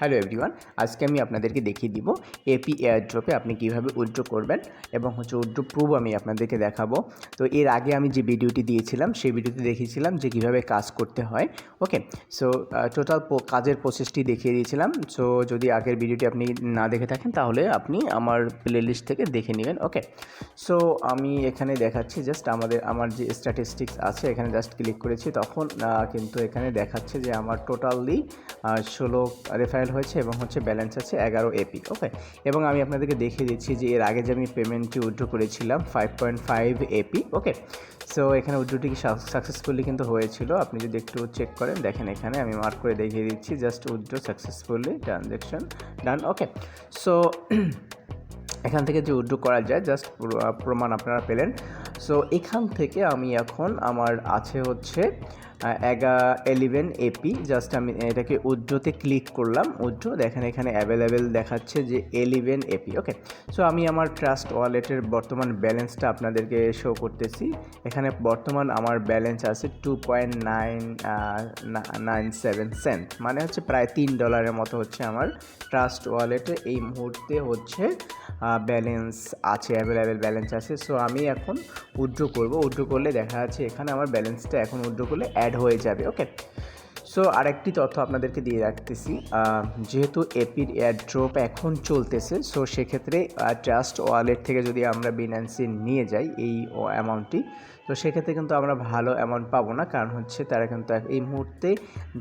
Hello everyone আজকে আমি আপনাদেরকে দেখিয়ে দিব এপি এয়ারড্রপে আপনি কীভাবে উইথড্র করবেন এবং হচ্ছে উইথড্র প্রুফ আমি আপনাদেরকে দেখাবো। তো এর আগে আমি যে ভিডিওটি দিয়েছিলাম, সেই ভিডিওতে দেখিয়েছিলাম যে কীভাবে কাজ করতে হয়। ওকে সো টোটাল কাজের প্রসেসটি দেখিয়ে দিয়েছিলাম। সো যদি আগের ভিডিওটি আপনি না দেখে থাকেন, তাহলে আপনি আমার প্লেলিস্ট থেকে দেখে নেবেন। ওকে সো আমি এখানে দেখাচ্ছি জাস্ট আমাদের, আমার যে স্ট্যাটিস্টিক্স আছে, এখানে জাস্ট ক্লিক করেছি। তখন কিন্তু এখানে দেখাচ্ছে যে আমার টোটালি ষোলো রেফারেল হয়েছে এবং হচ্ছে ব্যালেন্স আছে এগারো এপি ওকে এবং আমি আপনাদেরকে দেখিয়ে দিচ্ছি যে এর আগে যে আমি পেমেন্টটি উইথড্র করেছিলাম five point five AP okay so এখানে উইথড্রটি কি সাকসেসফুলি কিন্তু হয়েছিল। আপনি যদি একটু চেক করেন, দেখেন এখানে আমি মার্ক করে দেখিয়ে দিচ্ছি just withdraw successfully transaction done okay so এখান থেকে যে উইথড্র করা যায় জাস্ট প্রমাণ আপনারা পেলেন। সো এখান থেকে আমি এখন আমার আছে হচ্ছে এগা এলিভেন এপি জাস্ট আমি এটাকে উইথড্রোতে ক্লিক করলাম উইথড্রো দেখেন এখানে অ্যাভেলেবেল দেখাচ্ছে যে এলিভেন এপি ওকে সো আমি আমার ট্রাস্ট ওয়ালেটের বর্তমান ব্যালেন্সটা আপনাদেরকে শো করতেছি। এখানে বর্তমান আমার ব্যালেন্স আছে two point nine nine seven cent মানে হচ্ছে প্রায় তিন ডলারের মতো হচ্ছে আমার ট্রাস্ট ওয়ালেটে এই মুহূর্তে হচ্ছে ব্যালেন্স আছে অ্যাভেলেবেল ব্যালেন্স আছে। সো আমি এখন উইথড্র করব। উইড্রো করলে দেখা যাচ্ছে এখানে আমার ব্যালেন্সটা এখন উইড্রো করলে অ্যাড হয়ে যাবে ওকে সো আরেকটি তথ্য আপনাদেরকে দিয়ে রাখতেছি যেহেতু এপির এয়ারড্রপ এখন চলতেছে সো সেক্ষেত্রে ট্রাস্ট ওয়ালেট থেকে যদি আমরা বিনান্সে নিয়ে যাই, এই অ্যামাউন্টটি তো সেক্ষেত্রে কিন্তু আমরা ভালো অ্যামাউন্ট পাবো না। কারণ হচ্ছে তারা কিন্তু এই মুহূর্তে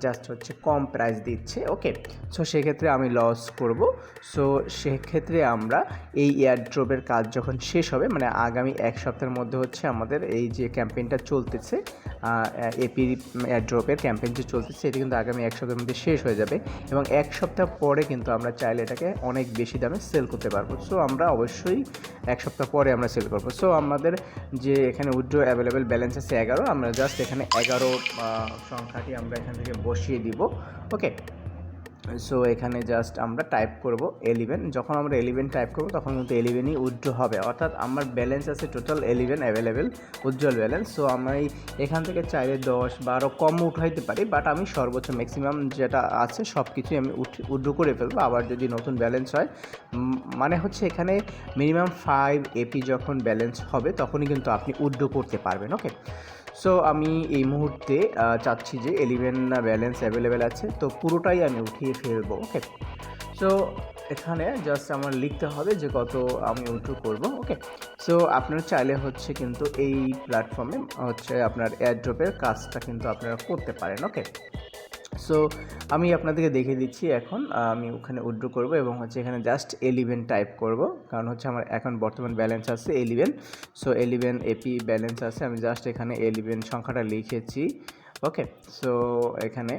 জাস্ট হচ্ছে কম প্রাইস দিচ্ছে। ওকে সো সেক্ষেত্রে আমি লস করব। সো সেক্ষেত্রে আমরা এই এয়ারড্রপের কাজ যখন শেষ হবে মানে আগামী এক সপ্তাহের মধ্যে হচ্ছে আমাদের এই যে ক্যাম্পেইনটা চলতেছে এপি এয়ারড্রপের ক্যাম্পেইন যে চলতেছে, এটি কিন্তু আগামী এক সপ্তাহের মধ্যে শেষ হয়ে যাবে। এবং এক সপ্তাহ পরে কিন্তু আমরা চাইলে এটাকে অনেক বেশি দামে সেল করতে পারব। সো আমরা অবশ্যই এক সপ্তাহ পরে আমরা সেল করব। সো আমাদের যে এখানে উইথড্র অ্যাভেলেবেল ব্যালেন্স আছে এগারো, আমরা জাস্ট এখানে এগারো সংখ্যাটি আমরা এখান থেকে বসিয়ে দিব। ওকে সো এখানে জাস্ট আমরা টাইপ করব এলিভেন যখন আমরা এলিভেন টাইপ করব, তখন কিন্তু এলিভেনই উইথড্র হবে। অর্থাৎ আমার ব্যালেন্স আছে টোটাল এলিভেন অ্যাভেলেবেল উজ্জ্বল ব্যালেন্স সো আমি এখান থেকে চাইলে দশ, বারো কম উঠাইতে পারি বাট আমি সর্বোচ্চ ম্যাক্সিমাম যেটা আছে সব কিছুই আমি উইথড্র করে ফেলব। আবার যদি নতুন ব্যালেন্স হয় মানে হচ্ছে এখানে মিনিমাম ফাইভ এপি যখন ব্যালেন্স হবে, তখনই কিন্তু আপনি উইথড্র করতে পারবেন ওকে সো আমি এই মুহূর্তে চাচ্ছি যে এলিভেন ব্যালেন্স অ্যাভেলেবেল আছে, তো পুরোটাই আমি উঠিয়ে ফেলব ওকে সো এখানে জাস্ট আমার লিখতে হবে যে কত আমি উইথড্র করব ওকে সো আপনার চাইলে হচ্ছে কিন্তু এই প্ল্যাটফর্মে হচ্ছে আপনার এয়ারড্রপের কাজটা কিন্তু আপনারা করতে পারেন ওকে সো আমি আপনাদেরকে দেখিয়ে দিচ্ছি এখন আমি ওখানে উইথড্র করব এবং হচ্ছে এখানে জাস্ট এলিভেন টাইপ করব। কারণ হচ্ছে আমার এখন বর্তমান ব্যালেন্স আছে eleven so eleven AP balance আছে। আমি জাস্ট এখানে এলিভেন সংখ্যাটা লিখেছি। ওকে সো এখানে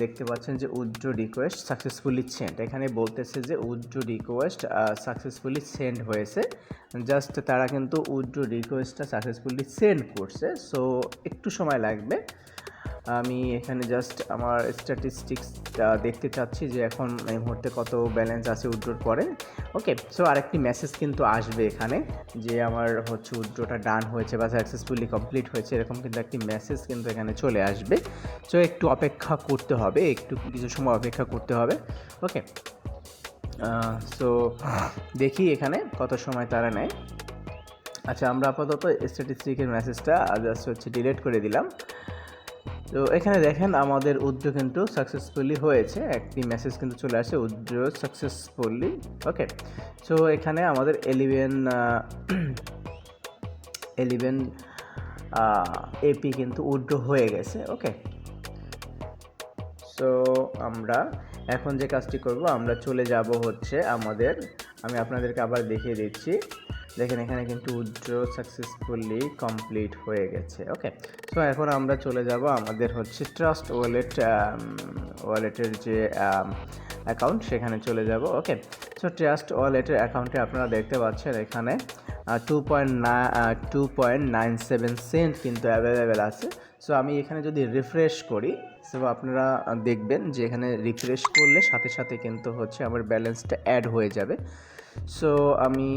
দেখতে পাচ্ছেন যে উইথড্র রিকোয়েস্ট সাকসেসফুলি সেন্ড এখানে বলতেছে যে উইথড্র রিকোয়েস্ট সাকসেসফুলি সেন্ড হয়েছে। জাস্ট তারা কিন্তু উইথড্র রিকোয়েস্টটা সাকসেসফুলি সেন্ড করছে। সো একটু সময় লাগবে। আমি এখানে জাস্ট আমার স্ট্যাটিস্টিক্সটা দেখতে চাচ্ছি যে এখন এই মুহূর্তে কত ব্যালেন্স আছে উইথড্রোর পরে। ওকে সো আরেকটি মেসেজ কিন্তু আসবে এখানে যে আমার হচ্ছে উইথড্রোটা ডান হয়েছে বা সাকসেসফুলি কমপ্লিট হয়েছে, এরকম কিন্তু একটি মেসেজ কিন্তু এখানে চলে আসবে। সো একটু অপেক্ষা করতে হবে, একটু কিছু সময় অপেক্ষা করতে হবে। ওকে সো দেখি এখানে কত সময় তারা নেয়। আচ্ছা আমরা আপাতত স্ট্যাটিস্টিকের মেসেজটা জাস্ট হচ্ছে ডিলিট করে দিলাম। তো এখানে দেখেন আমাদের উদ্যোগ কিন্তু সাকসেসফুলি হয়েছে। একটি মেসেজ কিন্তু চলে আসে, উদ্যোগ সাকসেসফুলি ওকে সো এখানে আমাদের এলিভেন এলিভেন এপি কিন্তু উড্র হয়ে গেছে ওকে সো আমরা এখন যে কাজটি করব, আমরা চলে যাব হচ্ছে আমাদের, আমি আপনাদেরকে আবার দেখিয়ে দিচ্ছি। দেখেন এখানে কিন্তু উইথড্র সাকসেসফুলি কমপ্লিট হয়ে গেছে ওকে সো এখন আমরা চলে যাব আমাদের হচ্ছে ট্রাস্ট ওয়ালেট ওয়ালেটের যে অ্যাকাউন্ট সেখানে চলে যাব ওকে সো ট্রাস্ট ওয়ালেটের অ্যাকাউন্টে আপনারা দেখতে পাচ্ছেন এখানে two point two point nine seven cent কিন্তু অ্যাভেলেবেল আছে। সো আমি এখানে যদি রিফ্রেশ করি সো আপনারা দেখবেন যে এখানে রিফ্রেশ করলে সাথে সাথে কিন্তু হচ্ছে আমার ব্যালেন্সটা অ্যাড হয়ে যাবে। সো আমি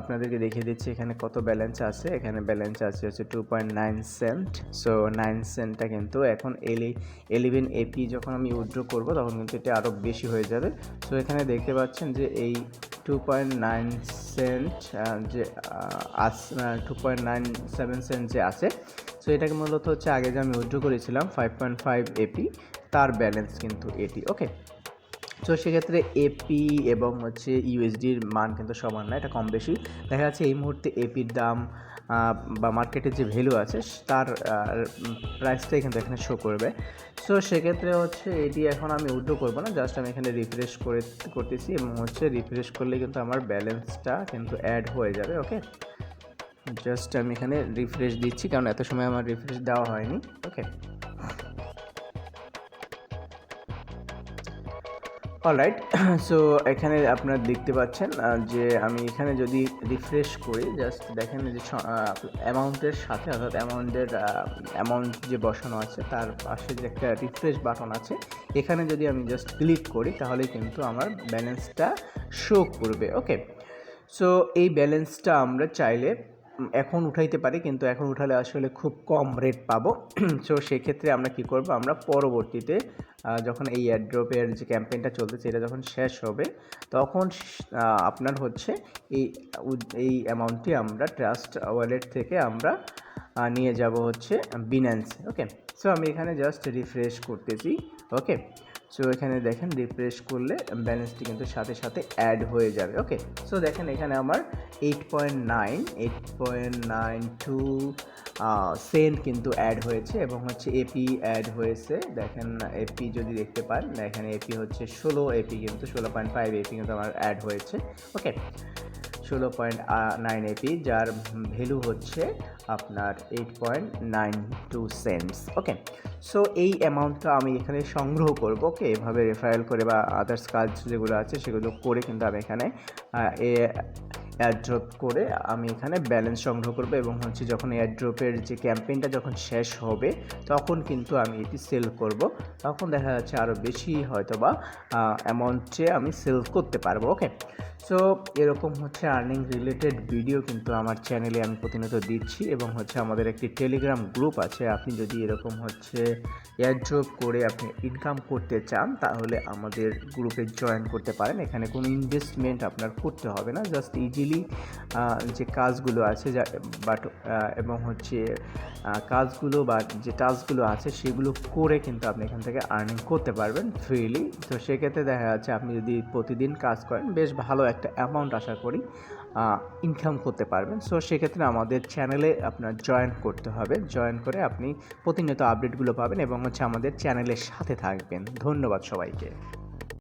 আপনাদেরকে দেখিয়ে দিচ্ছি এখানে কত ব্যালেন্স আছে। এখানে ব্যালেন্স আছে হচ্ছে two point nine cent so nine সেন্টটা কিন্তু এখন এলি এলিভেন এপি যখন আমি উইথড্র করব, তখন কিন্তু এটা আরও বেশি হয়ে যাবে। সো এখানে দেখতে পাচ্ছেন যে এই টু পয়েন্ট নাইন সেন্ট যে as two point nine seven cent যে আছে সো এটাকে মূলত হচ্ছে আগে যে আমি উইথড্র করেছিলাম ফাইভ পয়েন্ট ফাইভ এপি তার ব্যালেন্স কিন্তু এটি ওকে তো সেক্ষেত্রে এপি এবং হচ্ছে ইউএসডির মান কিন্তু সমান না, এটা কম বেশি। দেখা যাচ্ছে এই মুহূর্তে এপির দাম বা মার্কেটের যে ভ্যালু আছে, তার প্রাইসটাই কিন্তু এখানে শো করবে। সো সেক্ষেত্রে হচ্ছে এটি এখন আমি উইথড্র করব না জাস্ট আমি এখানে রিফ্রেশ করে, করতেছি এবং হচ্ছে রিফ্রেশ করলে কিন্তু আমার ব্যালেন্সটা কিন্তু অ্যাড হয়ে যাবে ওকে জাস্ট আমি এখানে রিফ্রেশ দিচ্ছি, কারণ এত সময় আমার রিফ্রেশ দেওয়া হয়নি। ওকে অলরাইট সো এখানে আপনারা দেখতে পাচ্ছেন যে আমি এখানে যদি রিফ্রেশ করি জাস্ট দেখেন যে অ্যামাউন্টের সাথে, অর্থাৎ অ্যামাউন্টের অ্যামাউন্ট যে বসানো আছে, তার পাশে যে একটা রিফ্রেশ বাটন আছে, এখানে যদি আমি জাস্ট ক্লিক করি, তাহলে কিন্তু আমার ব্যালেন্সটা শো করবে ওকে সো এই ব্যালেন্সটা আমরা চাইলে এখন উঠাইতে পারি, কিন্তু এখন উঠালে আসলে খুব কম রেট পাবো। সো সেক্ষেত্রে আমরা কি করব, আমরা পরবর্তীতে যখন এই অ্যাড্রপের যে ক্যাম্পেইনটা চলতেছে, এটা যখন শেষ হবে, তখন আপনার হচ্ছে এই এই অ্যামাউন্টটি আমরা ট্রাস্ট ওয়ালেট থেকে আমরা নিয়ে যাব হচ্ছে বিন্যান্সে ওকে সো আমি এখানে জাস্ট রিফ্রেশ করতেছি ওকে সো এখানে দেখেন রিফ্রেশ করলে ব্যালেন্সটি কিন্তু সাথে সাথে অ্যাড হয়ে যাবে ওকে সো দেখেন এখানে আমার eight point nine eight point nine two cent কিন্তু অ্যাড হয়েছে এবং হচ্ছে এপি অ্যাড হয়েছে। দেখেন এপি যদি দেখতে পান এখানে এপি হচ্ছে ষোলো এপি কিন্তু ষোলো পয়েন্ট ফাইভ এপি কিন্তু আমার অ্যাড হয়েছে ওকে ষোলো পয়েন্ট নাইন এপি যার ভ্যালু হচ্ছে আপনার eight point nine two cents okay so এই অ্যামাউন্টটা আমি এখানে সংগ্রহ করব ওকে এভাবে রেফারেল করে বা আদার্স কাজ যেগুলো আছে সেগুলো করে কিন্তু আমি এখানে অ্যাড্রপ করে আমি এখানে ব্যালেন্স সংগ্রহ করব এবং হচ্ছে যখন এয়ারড্রপের যে ক্যাম্পেইনটা যখন শেষ হবে, তখন কিন্তু আমি এটি সেল করব। তখন দেখা যাচ্ছে আরও বেশি হয়তো বা অ্যামাউন্টে আমি সেল করতে পারব ওকে সো এরকম হচ্ছে আর্নিং রিলেটেড ভিডিও কিন্তু আমার চ্যানেলে আমি প্রতিনিয়ত দিচ্ছি এবং হচ্ছে আমাদের একটি টেলিগ্রাম গ্রুপ আছে। আপনি যদি এরকম হচ্ছে এয়ারড্রপ করে আপনি ইনকাম করতে চান, তাহলে আমাদের গ্রুপে জয়েন করতে পারেন। এখানে কোনো ইনভেস্টমেন্ট আপনার করতে হবে না জাস্ট ইজিলি যে কাজগুলো আছে যা বাট এবং হচ্ছে কাজগুলো বা যে টাস্কগুলো আছে সেগুলো করে কিন্তু আপনি এখান থেকে আর্নিং করতে পারবেন ফ্রিলি তো সেক্ষেত্রে দেখা যাচ্ছে আপনি যদি প্রতিদিন কাজ করেন, বেশ ভালো একটা অ্যামাউন্ট আশা করি ইনকাম করতে পারবেন। সো সেক্ষেত্রে আমাদের চ্যানেলে আপনার জয়েন করতে হবে। জয়েন করে আপনি প্রতিনিয়ত আপডেটগুলো পাবেন এবং হচ্ছে আমাদের চ্যানেলের সাথে থাকবেন। ধন্যবাদ সবাইকে।